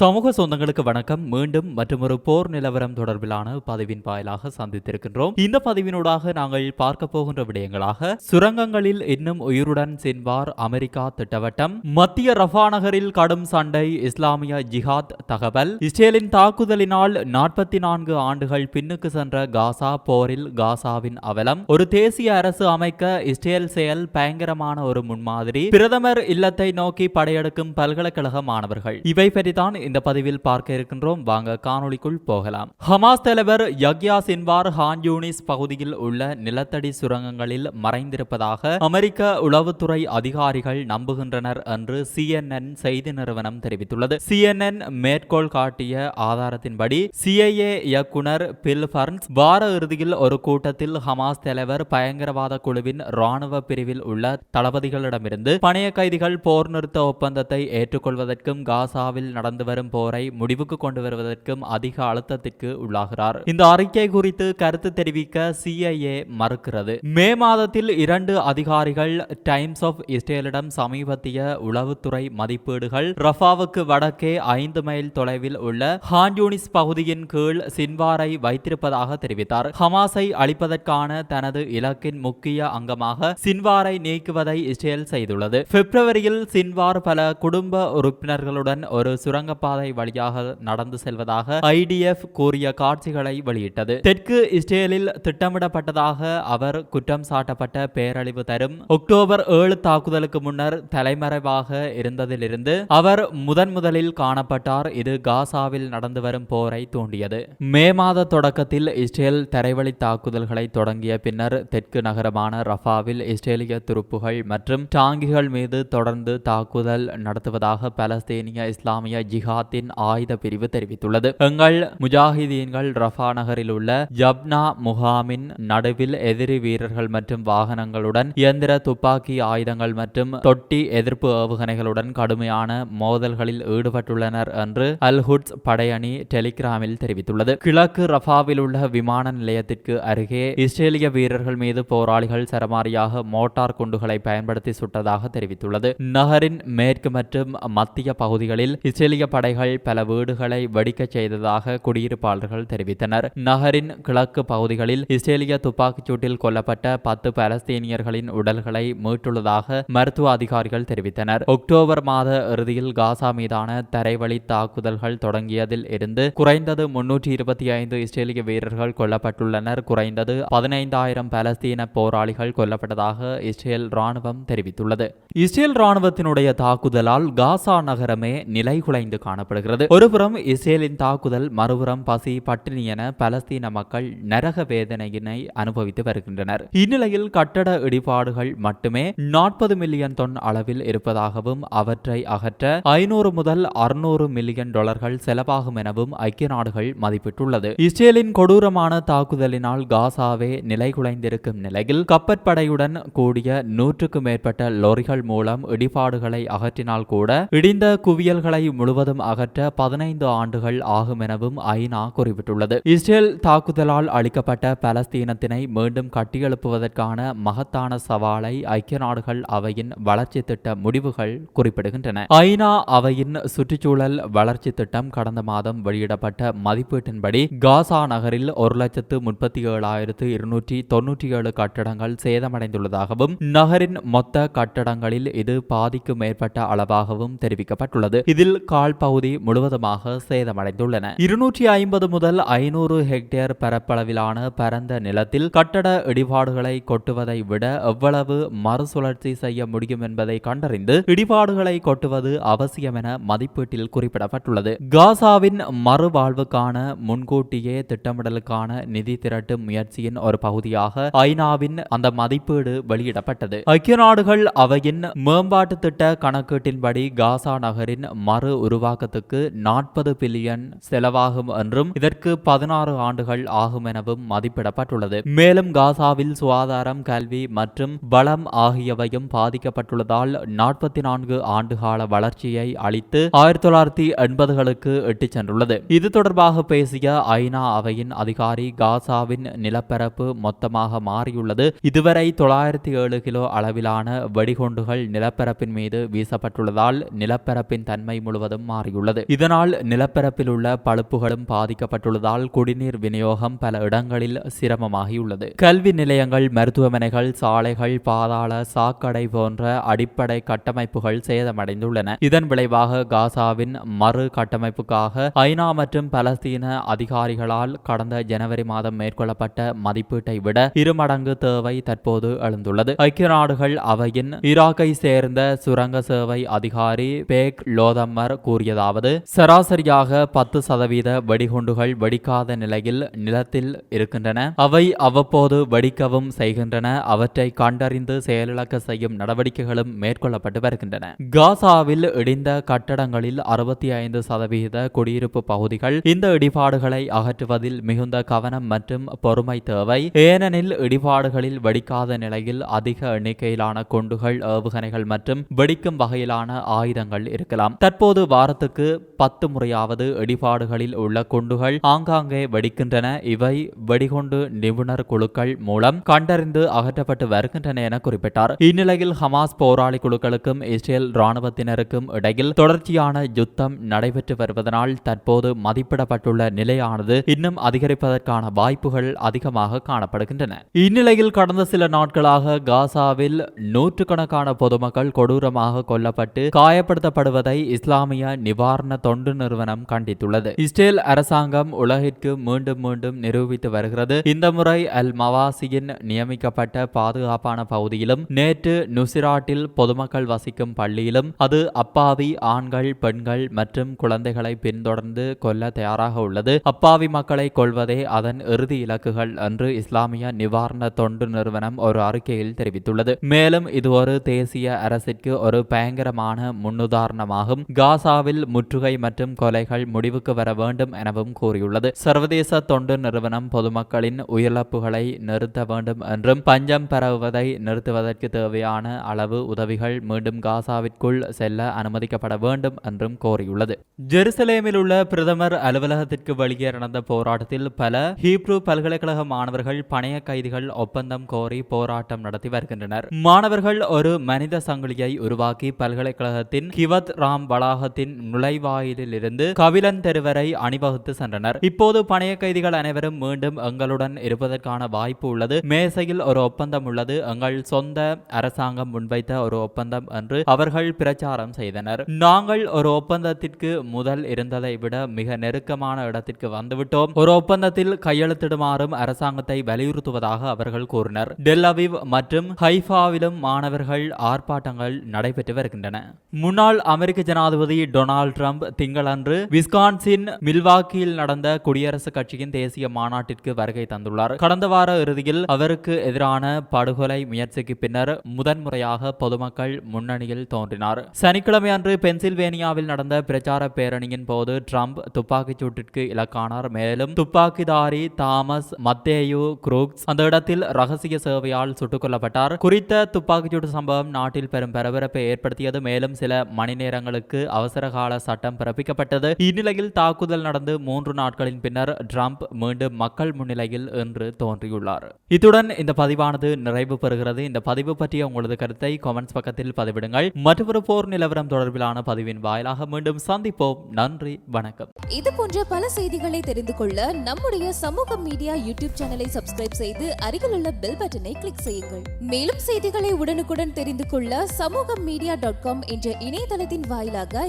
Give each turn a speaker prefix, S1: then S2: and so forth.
S1: சமூக சொந்தங்களுக்கு வணக்கம். மீண்டும் மற்றும் ஒரு போர் நிலவரம் தொடர்பிலான பதிவின் வாயிலாக சந்தித்திருக்கின்றோம். இந்த பதிவினூடாக நாங்கள் பார்க்க போகின்ற விடயங்களாக சுரங்கங்களில் இன்னும் உயிருடன் சென்வார் அமெரிக்கா திட்டவட்டம் மத்திய ரஃபா நகரில் கடும் சண்டை இஸ்லாமிய ஜிஹாத் தகவல் இஸ்ரேலின் தாக்குதலினால் நாற்பத்தி நான்கு ஆண்டுகள் பின்னுக்கு சென்ற காசா போரில் காசாவின் அவலம் ஒரு தேசிய அரசு அமைக்க இஸ்ரேல் செயல் பயங்கரமான ஒரு முன்மாதிரி பிரதமர் இல்லத்தை நோக்கி படையெடுக்கும் பல்கலைக்கழக மாணவர்கள். இவை பற்றித்தான் இந்த பதிவில் பார்க்க இருக்கின்றோம். வாங்க காணொலிக்குள் போகலாம். ஹமாஸ் தலைவர் யக்யா சின்வார் ஹான் யூனிஸ் பகுதியில் உள்ள நிலத்தடி சுரங்கங்களில் மறைந்திருப்பதாக அமெரிக்க உளவுத்துறை அதிகாரிகள் நம்புகின்றனர் என்று சிஎன்என் செய்தி நிறுவனம் தெரிவித்துள்ளது. சிஎன்என் மேற்கோள் காட்டிய ஆதாரத்தின்படி சிஐஏ இயக்குனர் பில் ஃபர்ன்ஸ் வார இறுதியில் ஒரு கூட்டத்தில் ஹமாஸ் தலைவர் பயங்கரவாத குழுவின் ராணுவ பிரிவில் உள்ள தளபதிகளிடமிருந்து பணைய கைதிகள் போர் நிறுத்த ஒப்பந்தத்தை ஏற்றுக்கொள்வதற்கும் காசாவில் நடந்து வரும் போரை முடிவுக்கு கொண்டு வருவதற்கும் அதிக அழுத்தத்திற்கு உள்ளாகிறார். இந்த அறிக்கை குறித்து கருத்து தெரிவிக்க சிஐஏ மறுக்கிறது. மே மாதத்தில் இரண்டு அதிகாரிகள் டைம்ஸ் ஆஃப் இஸ்ரேலிடம் சமீபத்திய உளவுத்துறை மதிப்பீடுகள் ரஃபாவுக்கு வடக்கே ஐந்து மைல் தொலைவில் உள்ள ஹான்யூனிஸ் பகுதியின் கீழ் சின்வாரை வைத்திருப்பதாக தெரிவித்தார். ஹமாஸை அழிப்பதற்கான தனது இலக்கின் முக்கிய அங்கமாக சின்வாரை நீக்குவதை இஸ்ரேல் செய்துள்ளது. பிப்ரவரியில் சின்வார் பல குடும்ப உறுப்பினர்களுடன் ஒரு பாதை வழியாக நடந்து செல்வதாக ஐடிஎஃப் கூறிய காட்சிகளை வெளியிட்டது. தெற்கு இஸ்ரேலில் திட்டமிடப்பட்டதாக அவர் குற்றம் சாட்டப்பட்ட பேரழிவு தரும். அக்டோபர் ஏழு தாக்குதலுக்கு முன்னர் தலைமறைவாக இருந்ததிலிருந்து அவர் முதன் முதலில் காணப்பட்டார். இது காசாவில் நடந்து வரும் போரை தூண்டியது. மே மாத தொடக்கத்தில் இஸ்ரேல் தரைவழி தாக்குதல்களை தொடங்கிய பின்னர் தெற்கு நகரமான ரஃபாவில் இஸ்ரேலிய துருப்புகள் மற்றும் டாங்கிகள் மீது தொடர்ந்து தாக்குதல் நடத்துவதாக பலஸ்தீனிய இஸ்லாமிய ஜிஹா ஜிஹாத்தின் ஆயுத பிரிவு தெரிவித்துள்ளது. எங்கள் முஜாஹிதீன்கள் ரஃபா நகரில் உள்ள ஜப்னா முகாமின் நடுவில் எதிரி வீரர்கள் மற்றும் வாகனங்களுடன் இயந்திர துப்பாக்கி ஆயுதங்கள் மற்றும் தொட்டி எதிர்ப்பு ஏவுகணைகளுடன் கடுமையான மோதல்களில் ஈடுபட்டுள்ளனர் என்று அல்ஹுட்ஸ் படையணி டெலிகிராமில் தெரிவித்துள்ளது. கிழக்கு ரஃபாவில் உள்ள விமான நிலையத்திற்கு அருகே இஸ்ரேலிய வீரர்கள் மீது போராளிகள் சரமாரியாக மோட்டார் குண்டுகளை பயன்படுத்தி சுட்டதாக தெரிவித்துள்ளது. நகரின் மேற்கு மற்றும் மத்திய பகுதிகளில் இஸ்ரேலிய படைகள் பல வீடுகளை வெடிக்கச் செய்ததாக குடியிருப்பாளர்கள் தெரிவித்தனர். நகரின் கிழக்கு பகுதிகளில் இஸ்ரேலிய துப்பாக்கிச் சூட்டில் கொல்லப்பட்ட பத்து பலஸ்தீனியர்களின் உடல்களை மீட்டுள்ளதாக மருத்துவ அதிகாரிகள் தெரிவித்தனர். அக்டோபர் மாத இறுதியில் காசா மீதான தரைவழி தாக்குதல்கள் தொடங்கியதில் இருந்து குறைந்தது முன்னூற்றி இருபத்தி ஐந்து இஸ்ரேலிய வீரர்கள் கொல்லப்பட்டுள்ளனர். குறைந்தது பதினைந்தாயிரம் பலஸ்தீன போராளிகள் கொல்லப்பட்டதாக இஸ்ரேல் ராணுவம் தெரிவித்துள்ளது. இஸ்ரேல் ராணுவத்தினுடைய தாக்குதலால் காசா நகரமே நிலைகுலைந்து காணப்படுகிறது. ஒருபுறம் இஸ்ரேலின் தாக்குதல் மறுபுறம் பசி பட்டினி என பலஸ்தீன மக்கள் நரக வேதனையினை அனுபவித்து வருகின்றனர். இந்நிலையில் கட்டட இடிபாடுகள் மட்டுமே நாற்பது மில்லியன் தொன் அளவில் இருப்பதாகவும் அவற்றை அகற்ற ஐநூறு முதல் அறுநூறு மில்லியன் டாலர்கள் செலவாகும் எனவும் ஐக்கிய நாடுகள் மதிப்பிட்டுள்ளது. இஸ்ரேலின் கொடூரமான தாக்குதலினால் காசாவே நிலைகுலைந்திருக்கும் நிலையில் கப்பற்படையுடன் கூடிய நூற்றுக்கும் மேற்பட்ட லொரிகள் மூலம் இடிபாடுகளை அகற்றினால் கூட இடிந்த குவியல்களை முழுவதும் அகற்ற பதினைந்து ஆண்டுகள் ஆகும் எனவும் ஐநா குறிப்பிட்டுள்ளது. இஸ்ரேல் தாக்குதலால் அளிக்கப்பட்ட பலஸ்தீனத்தினை மீண்டும் கட்டியெழுப்புவதற்கான மகத்தான சவாலை ஐக்கிய நாடுகள் அவையின் வளர்ச்சி திட்ட முடிவுகள் குறிப்பிடுகின்றன. ஐநா அவையின் சுற்றுச்சூழல் வளர்ச்சி திட்டம் கடந்த மாதம் வெளியிடப்பட்ட மதிப்பீட்டின்படி காசா நகரில் ஒரு லட்சத்து முப்பத்தி ஏழாயிரத்து இருநூற்றி தொன்னூற்றி ஏழு கட்டடங்கள் சேதமடைந்துள்ளதாகவும் நகரின் மொத்த கட்டடங்களில் இது பாதிக்கும் மேற்பட்ட அளவாகவும் தெரிவிக்கப்பட்டுள்ளது. இதில் கால் பகுதி முழுவதுமாக சேதமடைந்துள்ளன. இருநூற்றி ஐம்பது முதல் ஐநூறு ஹெக்டேர் பரப்பளவிலான பரந்த நிலத்தில் கட்டட இடிபாடுகளை கொட்டுவதை விட எவ்வளவு மறுசுழற்சி செய்ய முடியும் என்பதை கண்டறிந்து இடிபாடுகளை கொட்டுவது அவசியம் என மதிப்பீட்டில் குறிப்பிடப்பட்டுள்ளது. காசாவின் மறுவாழ்வுக்கான முன்கூட்டியே திட்டமிடலுக்கான நிதி திரட்டும் முயற்சியின் ஒரு பகுதியாக ஐநாவின் அந்த மதிப்பீடு வெளியிடப்பட்டது. ஐக்கிய நாடுகள் அவையின் மேம்பாட்டு திட்ட கணக்கீட்டின்படி காசா நகரின் மறு உருவாக்கத்துக்கு நாற்பது பில்லியன் செலவாகும் என்றும் இதற்கு பதினாறு ஆண்டுகள் ஆகும் எனவும் மதிப்பிடப்பட்டுள்ளது. மேலும் காசாவில் சுகாதாரம் கல்வி மற்றும் வளம் ஆகியவையும் பாதிக்கப்பட்டுள்ளதால் நாற்பத்தி நான்கு ஆண்டுகால வளர்ச்சியை அளித்து ஆயிரத்தி தொள்ளாயிரத்தி எண்பதுகளுக்கு இட்டுச் சென்றுள்ளது. இது தொடர்பாக பேசிய ஐநா அவையின் அதிகாரி காசாவின் நிலப்பரப்பு மொத்தமாக மாறியுள்ளது. இதுவரை தொள்ளாயிரத்தி ஏழு கிலோ அளவிலான வெடிகுண்டுகள் நிலப்பரப்பின் மீது வீசப்பட்டுள்ளதால் நிலப்பரப்பின் தன்மை முழுவதும் மாறி மாறியுள்ளது இதனால் நிலப்பரப்பில் உள்ள பழுப்புகளும் பாதிக்கப்பட்டுள்ளதால் குடிநீர் விநியோகம் பல இடங்களில் சிரமமாகியுள்ளது. கல்வி நிலையங்கள் மருத்துவமனைகள் சாலைகள் பாதாள சாக்கடை போன்ற அடிப்படை கட்டமைப்புகள் சேதமடைந்துள்ளன. இதன் விளைவாக காசாவின் மறு கட்டமைப்புக்காக ஐநா மற்றும் பலஸ்தீன அதிகாரிகளால் கடந்த ஜனவரி மாதம் மேற்கொள்ளப்பட்ட மதிப்பீட்டை விட இருமடங்கு தேவை தற்போது எழுந்துள்ளது. ஐக்கிய நாடுகள் அவையின் ஈராக்கை சேர்ந்த சுரங்க சேவை அதிகாரி பேக் லோதம்மர் கூறியதாவது சராசரியாக பத்து சதவீத வெடிகுண்டுகள் வெடிக்காத நிலையில் நிலத்தில் இருக்கின்றன. அவை அவ்வப்போது வெடிக்கவும் செய்கின்றன. அவற்றை கண்டறிந்து செயலிழக்க செய்யும் நடவடிக்கைகளும் மேற்கொள்ளப்பட்டு வருகின்றன. காசாவில் இடிந்த கட்டடங்களில் அறுபத்தி ஐந்து சதவீத குடியிருப்பு பகுதிகள் இந்த இடிபாடுகளை அகற்றுவதில் மிகுந்த கவனம் மற்றும் பொறுமை தேவை. ஏனெனில் இடிபாடுகளில் வெடிக்காத நிலையில் அதிக எண்ணிக்கையிலான குண்டுகள் ஏவுகணைகள் மற்றும் வெடிக்கும் வகையிலான ஆயுதங்கள் இருக்கலாம். தற்போது வாரத்தில் வாரத்துக்கு பத்து முறையாவது இடிபாடுகளில் உள்ள குண்டுகள் ஆங்காங்கே வெடிக்கின்றன. இவை வெடிகுண்டு நிபுணர் குழுக்கள் மூலம் கண்டறிந்து அகற்றப்பட்டு வருகின்றன என குறிப்பிட்டார். இந்நிலையில் ஹமாஸ் போராளி குழுக்களுக்கும் இஸ்ரேல் ராணுவத்தினருக்கும் இடையில் தொடர்ச்சியான யுத்தம் நடைபெற்று வருவதனால் தற்போது மதிப்பிடப்பட்டுள்ள நிலையானது இன்னும் அதிகரிப்பதற்கான வாய்ப்புகள் அதிகமாக காணப்படுகின்றன. இந்நிலையில் கடந்த சில நாட்களாக காசாவில் நூற்றுக்கணக்கான பொதுமக்கள் கொடூரமாக கொல்லப்பட்டு காயப்படுத்தப்படுவதை இஸ்லாமிய நிவாரண தொண்டு நிறுவனம் கண்டித்துள்ளது. இஸ்ரேல் அரசாங்கம் உலகிற்கு மீண்டும் மீண்டும் நிரூபித்து வருகிறது. இந்த முறை அல் மவாசியின் நியமிக்கப்பட்ட பாதுகாப்பான பகுதியிலும் நேற்று நுசிராட்டில் பொதுமக்கள் வசிக்கும் பள்ளியிலும் அது அப்பாவி ஆண்கள் பெண்கள் மற்றும் குழந்தைகளை பின்தொடர்ந்து கொல்ல தயாராக உள்ளது. அப்பாவி மக்களை கொள்வதே அதன் இறுதி இலக்குகள் என்று இஸ்லாமிய நிவாரண தொண்டு நிறுவனம் ஒரு அறிக்கையில் தெரிவித்துள்ளது. மேலும் இது ஒரு தேசிய அரசிற்கு ஒரு பயங்கரமான முன்னுதாரணமாகும். காசாவில் முற்றுகை மற்றும் கொலைகள் முடிவுக்கு வர வேண்டும் எனவும் கூறியுள்ளது. சர்வதேச தொண்டு நிறுவனம் பொதுமக்களின் உயிரிழப்புகளை நிறுத்த வேண்டும் என்றும் பஞ்சம் பரவுவதை நிறுத்துவதற்கு தேவையான அளவு உதவிகள் மீண்டும் காசாவிற்குள் செல்ல அனுமதிக்கப்பட வேண்டும் என்றும் கோரியுள்ளது. ஜெருசலேமில் உள்ள பிரதமர் அலுவலகத்திற்கு வெளியே நடந்த போராட்டத்தில் பல ஹீப்ரு பல்கலைக்கழக மாணவர்கள் பணைய கைதிகள் ஒப்பந்தம் கோரி போராட்டம் நடத்தி வருகின்றனர். மாணவர்கள் ஒரு மனித சங்கிலியை உருவாக்கி பல்கலைக்கழகத்தின் கிவத் ராம் வளாகத்தின் நுழைவாயிலிருந்து கவிலன் தெருவரை அணிவகுத்து சென்றனர். இப்போது பணைய கைதிகள் அனைவரும் மீண்டும் எங்களுடன் இருப்பதற்கான வாய்ப்பு உள்ளது. மேசையில் ஒரு ஒப்பந்தம் உள்ளது. எங்கள் சொந்த அரசாங்கம் முன்வைத்த ஒரு ஒப்பந்தம் என்று அவர்கள் பிரச்சாரம் செய்தனர். நாங்கள் ஒரு ஒப்பந்தத்திற்கு முதல் இருந்ததை விட மிக நெருக்கமான இடத்திற்கு வந்துவிட்டோம். ஒரு ஒப்பந்தத்தில் கையெழுத்திடுமாறும் அரசாங்கத்தை வலியுறுத்துவதாக அவர்கள் கூறினர். டெல்லவிவ் மற்றும் ஹைஃபாவிலும் மாணவர்கள் ஆர்ப்பாட்டங்கள் நடைபெற்று வருகின்றன. முன்னாள் அமெரிக்க ஜனாதிபதி டொனால்ட் ட்ரம்ப் திங்களன்று விஸ்கான்சின் மில்வாக்கியில் நடந்த குடியரசுக் கட்சியின் தேசிய மாநாட்டிற்கு வருகை தந்துள்ளார். கடந்த வார இறுதியில் அவருக்கு எதிரான படுகொலை முயற்சிக்கு பின்னர் முதன்முறையாக பொதுமக்கள் முன்னணியில் தோன்றினார். சனிக்கிழமை அன்று பென்சில்வேனியாவில் நடந்த பிரச்சார பேரணியின் போது ட்ரம்ப் துப்பாக்கிச் சூட்டிற்கு இலக்கானார். மேலும் துப்பாக்கிதாரி தாமஸ் மத்தேயு குரூக்ஸ் அந்த இடத்தில் ரகசிய சேவையால் சுட்டுக் கொல்லப்பட்டார். குறித்த துப்பாக்கிச்சூடு சம்பவம் நாட்டில் பெரும் பரபரப்பை ஏற்படுத்தியது. மேலும் சில மணி நேரங்களுக்கு அவசர கால சட்டம் பிறப்பிக்கப்பட்டது. இந்நிலையில் தாக்குதல் நடந்து மூன்று நாட்களின் பின்னர் டிரம்ப் மீண்டும் மக்கள் முன்னிலையில் என்று தோன்றியுள்ளார். இத்துடன் இந்த பதிவானது நிறைவு பெறுகிறது. இந்த பதிவு பற்றிய உங்களது கருத்தை கமெண்ட்ஸ் பக்கத்தில் பதிவிடுங்கள். மற்றொரு போர் நிலவரம் தொடர்பிலான பதிவின் வாயிலாக மீண்டும் சந்திப்போம். நன்றி வணக்கம்.
S2: இது போன்ற பல செய்திகளை தெரிந்து கொள்ள நம்முடைய சமூக மீடியா யூடியூப் சேனலை சப்ஸ்கிரைப் செய்து அருகில் உள்ள பெல் பட்டனை கிளிக் செய்யுங்கள். மேலும் செய்திகளை உடனுக்குடன் தெரிந்து கொள்ள சமூக மீடியா டாட் காம் என்ற இணையதளத்தின் வாயிலாக